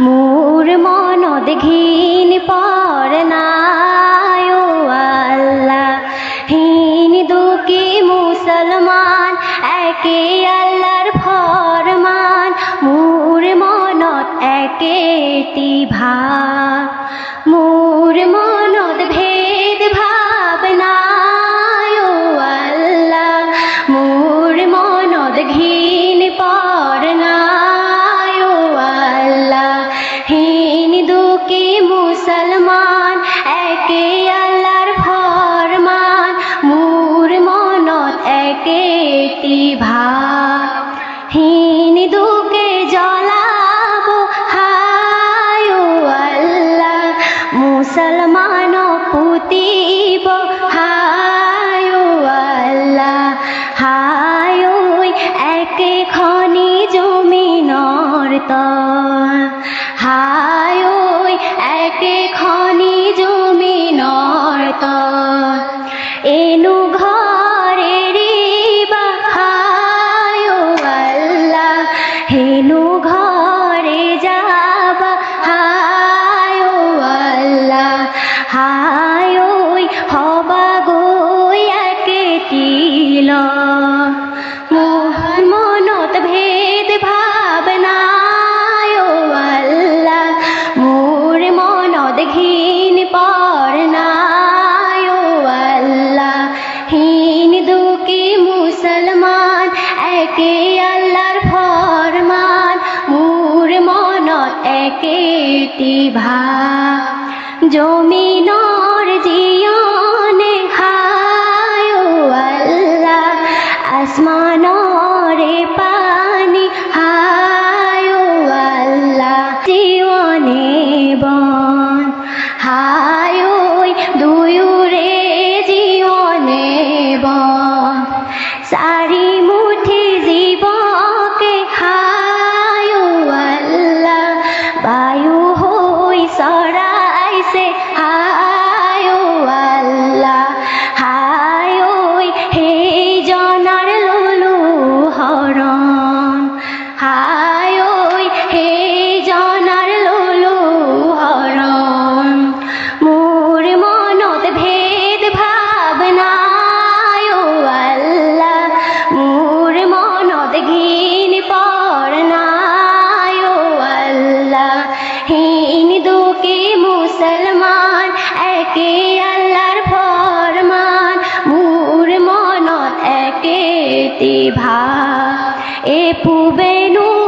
মোর মনদ ঘিন পর নাই আল্লাহ। আল্লাহ হিন্দুকে মুসলমান, একে আল্লাহর ফরমান। মোর মনত একেটি ভাব একেটি ভাব হিন্দুকে জ্বলাবো। হায় আল্লাহ, মুসলমান পুতিব। হায় আল্লাহ, হায় একে খনি জমিনর তল হায় একে খনি জমিনর তল ঘরে যাবা। হায় ও আল্লাহ, হায় ওই হবা গই একে তিল। মনত ভেদ ভাবনায় ও আল্লাহ, মোর মনত ঘিন পর ও আল্লাহ। হিন্দুকে মুসলমান একে ভাব জমিনর জিয়নে ও আল্লাহ, আসমানরে পানি হায় আল্লাহ, জীবনে বন হায় দুয়ুরে, জীবনে বন। সারি কে মুসলমান? একে আল্লাহর ফরমান। মূর মনত একেতে ভা এ পুবেনু